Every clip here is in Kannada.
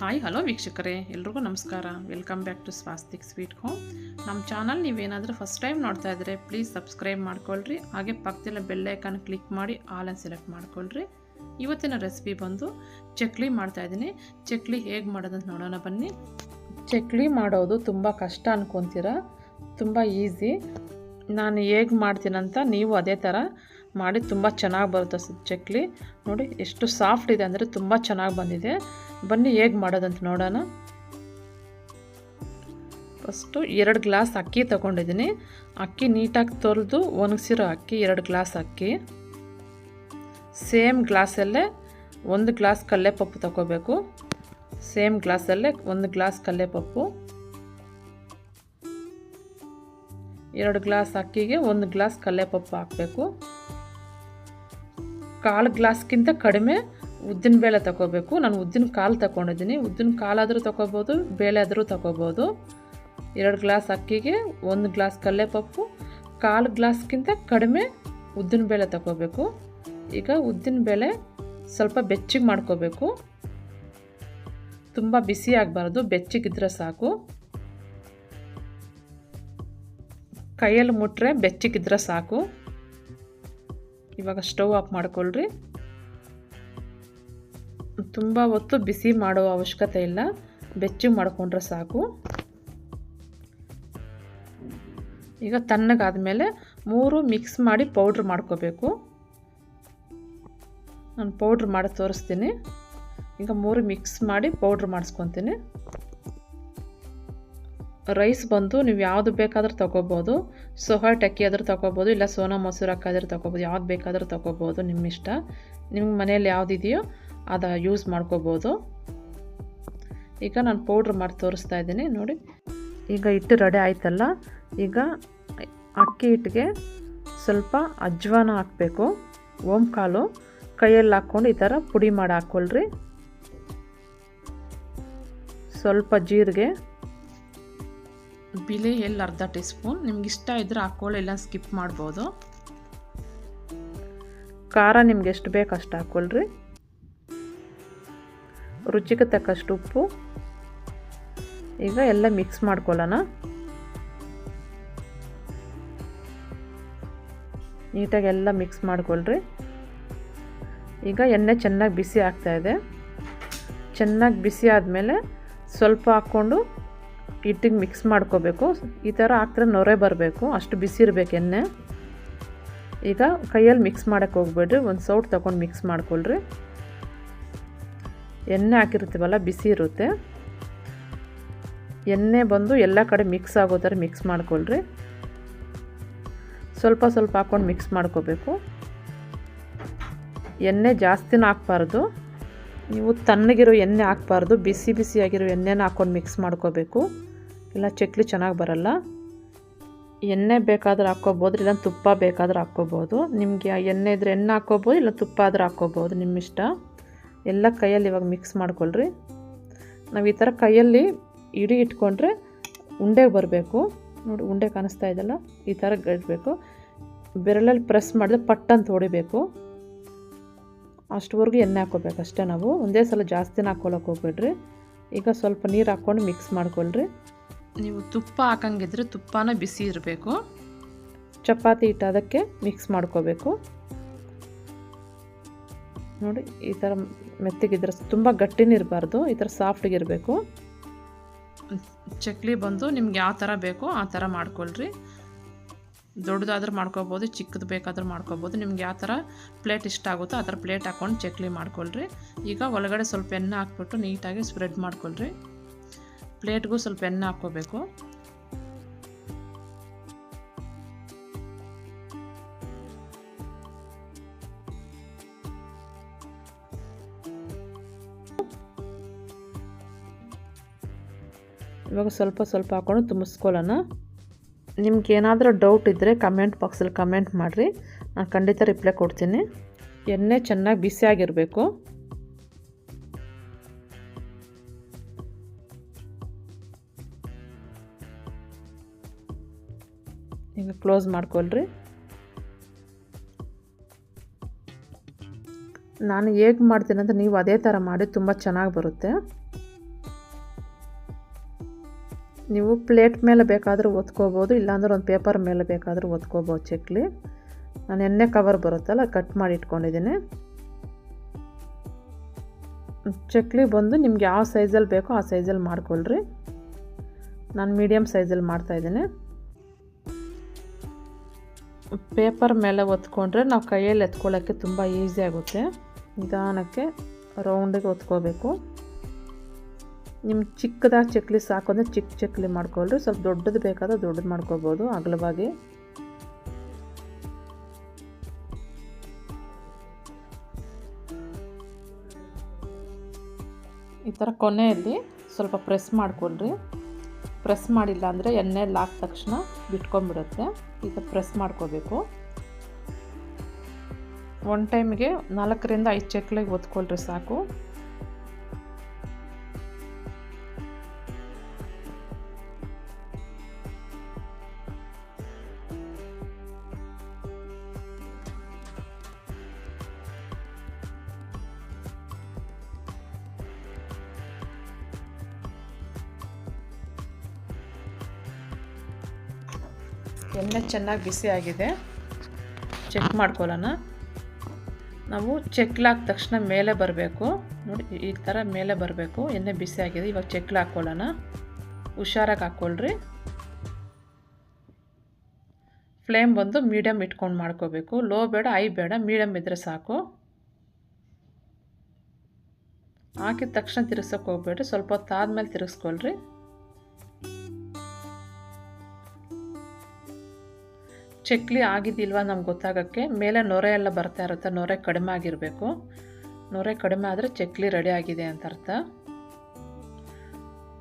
ಹಾಯ್ ಹಲೋ ವೀಕ್ಷಕರೇ. ಎಲ್ರಿಗೂ ನಮಸ್ಕಾರ. Welcome back to Swastik sweet home ನಮ್ಮ ಚಾನಲ್ ನೀವೇನಾದರೂ ಫಸ್ಟ್ ಟೈಮ್ ನೋಡ್ತಾ ಇದ್ದರೆ ಪ್ಲೀಸ್ ಸಬ್ಸ್ಕ್ರೈಬ್ ಮಾಡ್ಕೊಳ್ರಿ. ಹಾಗೆ ಪಕ್ಕದಲ್ಲ ಬೆಲ್ಲೈಕನ್ ಕ್ಲಿಕ್ ಮಾಡಿ ಆಲನ್ನು ಸೆಲೆಕ್ಟ್ ಮಾಡ್ಕೊಳ್ರಿ. ಇವತ್ತಿನ ರೆಸಿಪಿ ಬಂದು ಚಕ್ಲಿ ಮಾಡ್ತಾಯಿದ್ದೀನಿ ಚಕ್ಲಿ ಹೇಗೆ ಮಾಡೋದಂತ ನೋಡೋಣ ಬನ್ನಿ. ಚಕ್ಲಿ ಮಾಡೋದು ತುಂಬ ಕಷ್ಟ ಅನ್ಕೊತೀರ? ತುಂಬ ಈಸಿ ನಾನು ಹೇಗೆ ಮಾಡ್ತೀನಂತ ನೀವು ಅದೇ ಥರ ಮಾಡಿ, ತುಂಬ ಚೆನ್ನಾಗಿ ಬರುತ್ತೆ ಚಕ್ಲಿ. ನೋಡಿ, ಎಷ್ಟು ಸಾಫ್ಟ್ ಇದೆ ಅಂದರೆ ತುಂಬ ಚೆನ್ನಾಗಿ ಬಂದಿದೆ. ಬನ್ನಿ, ಹೇಗೆ ಮಾಡೋದಂತ ನೋಡೋಣ. ಫಸ್ಟು ಎರಡು ಗ್ಲಾಸ್ ಅಕ್ಕಿ ತಗೊಂಡಿದ್ದೀನಿ. ಅಕ್ಕಿ ನೀಟಾಗಿ ತೊಳೆದು ಒಣಗಿಸಿರೋ ಅಕ್ಕಿ ಎರಡು ಗ್ಲಾಸ್ ಅಕ್ಕಿ. ಸೇಮ್ ಗ್ಲಾಸಲ್ಲೇ ಒಂದು ಗ್ಲಾಸ್ ಕಲ್ಲೆಪಪ್ಪು ತಗೋಬೇಕು. ಸೇಮ್ ಗ್ಲಾಸಲ್ಲೇ ಒಂದು ಗ್ಲಾಸ್ ಕಲ್ಲೆಪಪ್ಪು. ಎರಡು ಗ್ಲಾಸ್ ಅಕ್ಕಿಗೆ ಒಂದು ಗ್ಲಾಸ್ ಕಲ್ಲೆಪಪ್ಪು ಹಾಕಬೇಕು. ಕಾಲು ಗ್ಲಾಸ್ಗಿಂತ ಕಡಿಮೆ ಉದ್ದಿನ ಬೇಳೆ ತಗೋಬೇಕು. ನಾನು ಉದ್ದಿನ ಕಾಲು ತಗೊಂಡಿದ್ದೀನಿ. ಉದ್ದಿನ ಕಾಲಾದರೂ ತಗೋಬೋದು ಬೇಳೆ ಆದರೂ ತಗೋಬೋದು. ಎರಡು ಗ್ಲಾಸ್ ಅಕ್ಕಿಗೆ ಒಂದು ಗ್ಲಾಸ್ ಕಲ್ಲೆಪಪ್ಪು, ಕಾಲು ಗ್ಲಾಸ್ಗಿಂತ ಕಡಿಮೆ ಉದ್ದಿನ ಬೇಳೆ ತಗೋಬೇಕು. ಈಗ ಉದ್ದಿನ ಬೇಳೆ ಸ್ವಲ್ಪ ಬೆಚ್ಚಿಗೆ ಮಾಡ್ಕೋಬೇಕು. ತುಂಬ ಬಿಸಿ ಆಗಬಾರ್ದು, ಬೆಚ್ಚಿಗಿದ್ರೆ ಸಾಕು. ಕೈಯಲ್ಲಿ ಮುಟ್ಟರೆ ಬೆಚ್ಚಿಗಿದ್ರೆ ಸಾಕು. ಇವಾಗ ಸ್ಟವ್ ಆಫ್ ಮಾಡ್ಕೊಳ್ರಿ. ತುಂಬ ಹೊತ್ತು ಬಿಸಿ ಮಾಡೋ ಅವಶ್ಯಕತೆ ಇಲ್ಲ. ಬೆಚ್ಚಗೆ ಮಾಡಿಕೊಂಡ್ರೆ ಸಾಕು. ಈಗ ತಣ್ಣಗಾದ್ಮೇಲೆ ಮೂರು ಮಿಕ್ಸ್ ಮಾಡಿ ಪೌಡ್ರ್ ಮಾಡ್ಕೋಬೇಕು. ನಾನು ಪೌಡ್ರ್ ಮಾಡಿ ತೋರಿಸ್ತೀನಿ. ಈಗ ಮೂರು ಮಿಕ್ಸ್ ಮಾಡಿ ಪೌಡ್ರ್ ಮಾಡಿಸ್ಕೊತೀನಿ. ರೈಸ್ ಬಂದು ನೀವು ಯಾವುದು ಬೇಕಾದರೂ ತೊಗೋಬೋದು. ಸೋಹಾ ಟಕ್ಕಿ ಆದರೂ ತೊಗೋಬೋದು, ಇಲ್ಲ ಸೋನಾ ಮೊಸರು ಹಾಕಾದ್ರೂ ತೊಗೋಬೋದು, ಯಾವ್ದು ಬೇಕಾದರೂ ತೊಗೋಬೋದು ನಿಮ್ಮ ಇಷ್ಟ ನಿಮ್ಗೆ ಮನೇಲಿ ಯಾವುದಿದೆಯೋ ಅದು ಯೂಸ್ ಮಾಡ್ಕೋಬೋದು. ಈಗ ನಾನು ಪೌಡ್ರ್ ಮಾಡಿ ತೋರಿಸ್ತಾ ಇದ್ದೀನಿ ನೋಡಿ. ಈಗ ಹಿಟ್ಟು ರೆಡಿ ಆಯ್ತಲ್ಲ ಈಗ ಅಕ್ಕಿ ಹಿಟ್ಟಿಗೆ ಸ್ವಲ್ಪ ಅಜ್ವಾನ ಹಾಕಬೇಕು ಓಂಕಾಲು ಕೈಯಲ್ಲಿ ಹಾಕ್ಕೊಂಡು ಈ ಥರ ಪುಡಿ ಮಾಡಿ ಹಾಕ್ಕೊಳ್ರಿ. ಸ್ವಲ್ಪ ಜೀರಿಗೆ. ಬಿಳಿ ಎಲ್ಲಿ ಅರ್ಧ ಟೀ ಸ್ಪೂನ್ ನಿಮ್ಗೆ ಇಷ್ಟ ಇದ್ರೆ ಹಾಕ್ಕೊಳ್ಳಿ ಎಲ್ಲ ಸ್ಕಿಪ್ ಮಾಡ್ಬೋದು. ಖಾರ ನಿಮ್ಗೆ ಎಷ್ಟು ಬೇಕು ಅಷ್ಟು ಹಾಕ್ಕೊಳ್ರಿ. ರುಚಿಗೆ ತಕ್ಕಷ್ಟು ಉಪ್ಪು. ಈಗ ಎಲ್ಲ ಮಿಕ್ಸ್ ಮಾಡ್ಕೊಳ್ಳೋಣ. ನೀಟಾಗಿ ಎಲ್ಲ ಮಿಕ್ಸ್ ಮಾಡ್ಕೊಳ್ರಿ. ಈಗ ಎಣ್ಣೆ ಚೆನ್ನಾಗಿ ಬಿಸಿ ಆಗ್ತಾಯಿದೆ ಚೆನ್ನಾಗಿ ಬಿಸಿ ಆದಮೇಲೆ ಸ್ವಲ್ಪ ಹಾಕ್ಕೊಂಡು ಹಿಟ್ಟಿಗೆ ಮಿಕ್ಸ್ ಮಾಡ್ಕೋಬೇಕು. ಈ ಥರ ಹಾಕಿದ್ರೆ ನೊರೆ ಬರಬೇಕು. ಅಷ್ಟು ಬಿಸಿ ಇರಬೇಕು ಎಣ್ಣೆ. ಈಗ ಕೈಯಲ್ಲಿ ಮಿಕ್ಸ್ ಮಾಡೋಕ್ಕೆ ಹೋಗ್ಬೇಡ್ರಿ. ಒಂದು ಸೌಟ್ ತೊಗೊಂಡು ಮಿಕ್ಸ್ ಮಾಡ್ಕೊಳ್ರಿ. ಎಣ್ಣೆ ಹಾಕಿರ್ತೀವಲ್ಲ, ಬಿಸಿ ಇರುತ್ತೆ. ಎಣ್ಣೆ ಬಂದು ಎಲ್ಲ ಕಡೆ ಮಿಕ್ಸ್ ಆಗೋ ಥರ ಮಿಕ್ಸ್ ಮಾಡ್ಕೊಳ್ರಿ. ಸ್ವಲ್ಪ ಸ್ವಲ್ಪ ಹಾಕ್ಕೊಂಡು ಮಿಕ್ಸ್ ಮಾಡ್ಕೋಬೇಕು. ಎಣ್ಣೆ ಜಾಸ್ತಿನೂ ಹಾಕ್ಬಾರ್ದು. ನೀವು ತಣ್ಣಗಿರೋ ಎಣ್ಣೆ ಹಾಕ್ಬಾರ್ದು, ಬಿಸಿ ಬಿಸಿಯಾಗಿರೋ ಎಣ್ಣೆನ ಹಾಕ್ಕೊಂಡು ಮಿಕ್ಸ್ ಮಾಡ್ಕೋಬೇಕು. ಇಲ್ಲ, ಚಕ್ಲಿ ಚೆನ್ನಾಗಿ ಬರಲ್ಲ. ಎಣ್ಣೆ ಬೇಕಾದ್ರೆ ಹಾಕ್ಕೋಬೋದು, ಇಲ್ಲ ತುಪ್ಪ ಬೇಕಾದ್ರೆ ಹಾಕ್ಕೋಬೋದು. ನಿಮಗೆ ಎಣ್ಣೆ ಇದ್ದರೆ ಎಣ್ಣೆ ಹಾಕ್ಕೋಬೋದು, ಇಲ್ಲ ತುಪ್ಪ ಆದ್ರೆ ಹಾಕ್ಕೋಬೋದು ನಿಮ್ಮ ಇಷ್ಟ ಎಲ್ಲ ಕೈಯಲ್ಲಿ ಇವಾಗ ಮಿಕ್ಸ್ ಮಾಡ್ಕೊಳ್ರಿ. ನಾವು ಈ ಥರ ಕೈಯಲ್ಲಿ ಇಡಿ ಇಟ್ಕೊಂಡ್ರೆ ಉಂಡೆ ಬರಬೇಕು. ನೋಡಿ ಉಂಡೆ ಕಾಣಿಸ್ತಾ ಇದೆಲ್ಲ ಈ ಥರ ಗಡ್ಬೇಕು ಬೆರಳಲ್ಲಿ ಪ್ರೆಸ್ ಮಾಡಿದ್ರೆ ಪಟ್ಟಂತ ಹೊಡಿಬೇಕು. ಅಷ್ಟುವರೆಗೂ ಎಣ್ಣೆ ಹಾಕೋಬೇಕು ಅಷ್ಟೇ ನಾವು. ಒಂದೇ ಸಲ ಜಾಸ್ತಿನ ಹಾಕ್ಕೊಳಕ್ಕೆ ಹೋಗ್ಬೇಡ್ರಿ. ಈಗ ಸ್ವಲ್ಪ ನೀರು ಹಾಕ್ಕೊಂಡು ಮಿಕ್ಸ್ ಮಾಡ್ಕೊಳ್ರಿ. ನೀವು ತುಪ್ಪ ಹಾಕಂಗಿದ್ರೆ ತುಪ್ಪನ ಬಿಸಿ ಇರಬೇಕು. ಚಪಾತಿ ಹಿಟ್ಟು ಅದಕ್ಕೆ ಮಿಕ್ಸ್ ಮಾಡ್ಕೋಬೇಕು. ನೋಡಿ, ಈ ಥರ ಮೆತ್ತಗಿದ್ರೆ ತುಂಬ ಗಟ್ಟಿನೂ ಇರಬಾರ್ದು, ಈ ಥರ ಸಾಫ್ಟಿಗಿರಬೇಕು ಚಕ್ಲಿ ಬಂದು ನಿಮ್ಗೆ ಯಾವ ಥರ ಬೇಕೋ ಆ ಥರ ಮಾಡ್ಕೊಳ್ರಿ. ದೊಡ್ಡದಾದ್ರೂ ಮಾಡ್ಕೋಬೋದು, ಚಿಕ್ಕದು ಬೇಕಾದ್ರೂ ಮಾಡ್ಕೋಬೋದು, ನಿಮ್ಗೆ ಯಾವ ಥರ ಪ್ಲೇಟ್ ಇಷ್ಟ ಆಗುತ್ತೋ ಆ ಥರ ಪ್ಲೇಟ್ ಹಾಕ್ಕೊಂಡು ಚಕ್ಲಿ ಮಾಡ್ಕೊಳ್ರಿ. ಈಗ ಒಳಗಡೆ ಸ್ವಲ್ಪ ಎಣ್ಣೆ ಹಾಕ್ಬಿಟ್ಟು ನೀಟಾಗಿ ಸ್ಪ್ರೆಡ್ ಮಾಡ್ಕೊಳ್ರಿ. ಪ್ಲೇಟ್ಗೂ ಸ್ವಲ್ಪ ಎಣ್ಣೆ ಹಾಕ್ಕೋಬೇಕು. ಇವಾಗ ಸ್ವಲ್ಪ ಸ್ವಲ್ಪ ಹಾಕ್ಕೊಂಡು ತುಂಬಿಸ್ಕೊಳ್ಳೋಣ. ನಿಮ್ಗೆ ಏನಾದರೂ ಡೌಟ್ ಇದ್ದರೆ ಕಮೆಂಟ್ ಬಾಕ್ಸಲ್ಲಿ ಕಮೆಂಟ್ ಮಾಡಿರಿ. ನಾನು ಖಂಡಿತ ರಿಪ್ಲೈ ಕೊಡ್ತೀನಿ. ಎಣ್ಣೆ ಚೆನ್ನಾಗಿ ಬಿಸಿಯಾಗಿರಬೇಕು ಈಗ ಕ್ಲೋಸ್ ಮಾಡ್ಕೊಳ್ರಿ. ನಾನು ಹೇಗೆ ಮಾಡ್ತೀನಿ ಅಂತ ನೀವು ಅದೇ ಥರ ಮಾಡಿ, ತುಂಬ ಚೆನ್ನಾಗಿ ಬರುತ್ತೆ. ನೀವು ಪ್ಲೇಟ್ ಮೇಲೆ ಬೇಕಾದರೂ ಒತ್ಕೋಬೋದು, ಇಲ್ಲಾಂದ್ರೆ ಒಂದು ಪೇಪರ್ ಮೇಲೆ ಬೇಕಾದರೂ ಒತ್ಕೋಬೋದು ಚಕ್ಲಿ. ನಾನು ಎಣ್ಣೆ ಕವರ್ ಬರುತ್ತಲ್ಲ, ಕಟ್ ಮಾಡಿ ಇಟ್ಕೊಂಡಿದ್ದೀನಿ. ಚಕ್ಲಿ ಬಂದು ನಿಮ್ಗೆ ಯಾವ ಸೈಜಲ್ಲಿ ಬೇಕೋ ಆ ಸೈಜಲ್ಲಿ ಮಾಡ್ಕೊಳ್ರಿ. ನಾನು ಮೀಡಿಯಮ್ ಸೈಜಲ್ಲಿ ಮಾಡ್ತಾಯಿದ್ದೀನಿ ಪೇಪರ್ ಮೇಲೆ ಒತ್ಕೊಂಡ್ರೆ ನಾವು ಕೈಯಲ್ಲಿ ಎತ್ಕೊಳ್ಳೋಕ್ಕೆ ತುಂಬ ಈಸಿ ಆಗುತ್ತೆ. ನಿಧಾನಕ್ಕೆ ರೌಂಡಿಗೆ ಒತ್ಕೋಬೇಕು. ನಿಮ್ಮ ಚಿಕ್ಕದಾಗಿ ಚಕ್ಲಿ ಸಾಕು ಅಂದರೆ ಚಿಕ್ಕ ಚಕ್ಲಿ ಮಾಡ್ಕೊಳ್ರಿ. ಸ್ವಲ್ಪ ದೊಡ್ಡದು ಬೇಕಾದ್ರೆ ದೊಡ್ಡದು ಮಾಡ್ಕೋಬೋದು. ಅಗಲವಾಗಿ. ಈ ಥರ ಕೊನೆಯಲ್ಲಿ ಸ್ವಲ್ಪ ಪ್ರೆಸ್ ಮಾಡ್ಕೊಳ್ರಿ. ಪ್ರೆಸ್ ಮಾಡಿಲ್ಲ ಅಂದರೆ ಎಣ್ಣೆಲ್ಲಿ ಹಾಕಿದ ತಕ್ಷಣ ಬಿಟ್ಕೊಂಡ್ಬಿಡುತ್ತೆ. ಈಗ ಪ್ರೆಸ್ ಮಾಡ್ಕೋಬೇಕು. ಒನ್ ಟೈಮ್ಗೆ ನಾಲ್ಕರಿಂದ ಐದು ಚಕ್ಲಿಗೆ ಒತ್ಕೊಳ್ರಿ ಸಾಕು. ಎಣ್ಣೆ ಚೆನ್ನಾಗಿ ಬಿಸಿ ಆಗಿದೆ. ಚೆಕ್ ಮಾಡ್ಕೊಳ್ಳೋಣ. ನಾವು ಚೆಕ್ಲಾಕ್ ತಕ್ಷಣ ಮೇಲೆ ಬರಬೇಕು. ನೋಡಿ, ಈ ಥರ ಮೇಲೆ ಬರಬೇಕು. ಎಣ್ಣೆ ಬಿಸಿ ಆಗಿದೆ. ಇವಾಗ ಚೆಕ್ಲಿ ಹಾಕ್ಕೊಳ್ಳೋಣ ಹುಷಾರಾಗಿ ಹಾಕ್ಕೊಳ್ರಿ. ಫ್ಲೇಮ್ ಬಂದು ಮೀಡಿಯಮ್ ಇಟ್ಕೊಂಡು ಮಾಡ್ಕೋಬೇಕು. ಲೋ ಬೇಡ ಐ ಬೇಡ. ಮೀಡಿಯಮ್ ಇದ್ದರೆ ಸಾಕು. ಹಾಕಿದ ತಕ್ಷಣ ತಿರ್ಗ್ಸೋಕೆ ಹೋಗ್ಬೇಡ್ರಿ. ಸ್ವಲ್ಪ ಹೊತ್ತು ಆದಮೇಲೆ ತಿರ್ಗಿಸ್ಕೊಳ್ರಿ. ಚಕ್ಲಿ ಆಗಿದ್ದಿಲ್ವಾ ನಮ್ಗೆ ಗೊತ್ತಾಗೋಕ್ಕೆ. ಮೇಲೆ ನೊರೆ ಎಲ್ಲ ಬರ್ತಾ ಇರುತ್ತೆ, ನೊರೆ ಕಡಿಮೆ ಆಗಿರಬೇಕು. ನೊರೆ ಕಡಿಮೆ ಆದರೆ ಚಕ್ಲಿ ರೆಡಿ ಆಗಿದೆ ಅಂತ ಅರ್ಥ.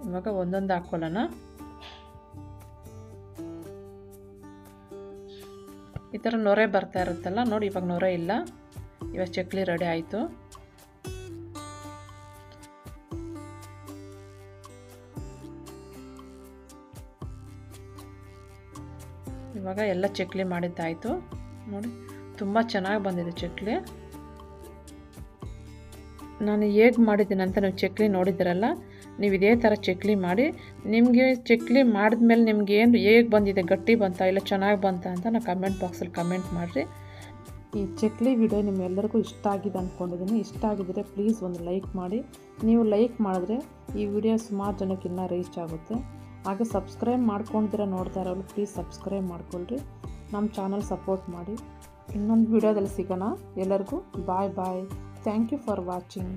ಇವಾಗ ಒಂದೊಂದು ಹಾಕ್ಕೊಳ್ಳೋಣ ಈ ಥರ ನೊರೆ ಬರ್ತಾ ಇರುತ್ತಲ್ಲ, ನೋಡಿ ಇವಾಗ ನೊರೆ ಇಲ್ಲ. ಇವಾಗ ಚಕ್ಲಿ ರೆಡಿ ಆಯಿತು. ಇವಾಗ ಎಲ್ಲ ಚಕ್ಲಿ ಮಾಡಿದ್ದಾಯಿತು. ನೋಡಿ, ತುಂಬ ಚೆನ್ನಾಗಿ ಬಂದಿದೆ ಚಕ್ಲಿ. ನಾನು ಹೇಗೆ ಮಾಡಿದ್ದೀನಿ ಅಂತ ನೀವು ಚಕ್ಲಿ ನೋಡಿದ್ದೀರಲ್ಲ, ನೀವು ಇದೇ ಥರ ಚಕ್ಲಿ ಮಾಡಿ, ನಿಮಗೆ ಚಕ್ಲಿ ಮಾಡಿದ್ಮೇಲೆ ನಿಮ್ಗೆ ಏನು ಹೇಗೆ ಬಂದಿದೆ, ಗಟ್ಟಿ ಬಂತಾ ಇಲ್ಲ ಚೆನ್ನಾಗಿ ಬಂತಾ ಅಂತ ನಾನು ಕಮೆಂಟ್ ಬಾಕ್ಸಲ್ಲಿ ಕಮೆಂಟ್ ಮಾಡಿರಿ. ಈ ಚಕ್ಲಿ ವಿಡಿಯೋ ನಿಮ್ಮೆಲ್ಲರಿಗೂ ಇಷ್ಟ ಆಗಿದೆ ಅಂದ್ಕೊಂಡಿದ್ದೀನಿ ಇಷ್ಟ ಆಗಿದ್ದರೆ ಪ್ಲೀಸ್ ಒಂದು ಲೈಕ್ ಮಾಡಿ. ನೀವು ಲೈಕ್ ಮಾಡಿದ್ರೆ ಈ ವಿಡಿಯೋ ಸುಮಾರು ಜನಕ್ಕೆ ಇನ್ನೂ ರೀಚ್ ಆಗುತ್ತೆ. ಹಾಗೆ ಸಬ್ಸ್ಕ್ರೈಬ್ ಮಾಡ್ಕೊಂಡಿರ ನೋಡ್ತಾ ಇರೋರು ಪ್ಲೀಸ್ ಸಬ್ಸ್ಕ್ರೈಬ್ ಮಾಡ್ಕೊಳ್ರಿ. ನಮ್ಮ ಚಾನಲ್ ಸಪೋರ್ಟ್ ಮಾಡಿ. ಇನ್ನೊಂದು ವಿಡಿಯೋದಲ್ಲಿ ಸಿಗೋಣ. ಎಲ್ಲರಿಗೂ bye bye thank you for watching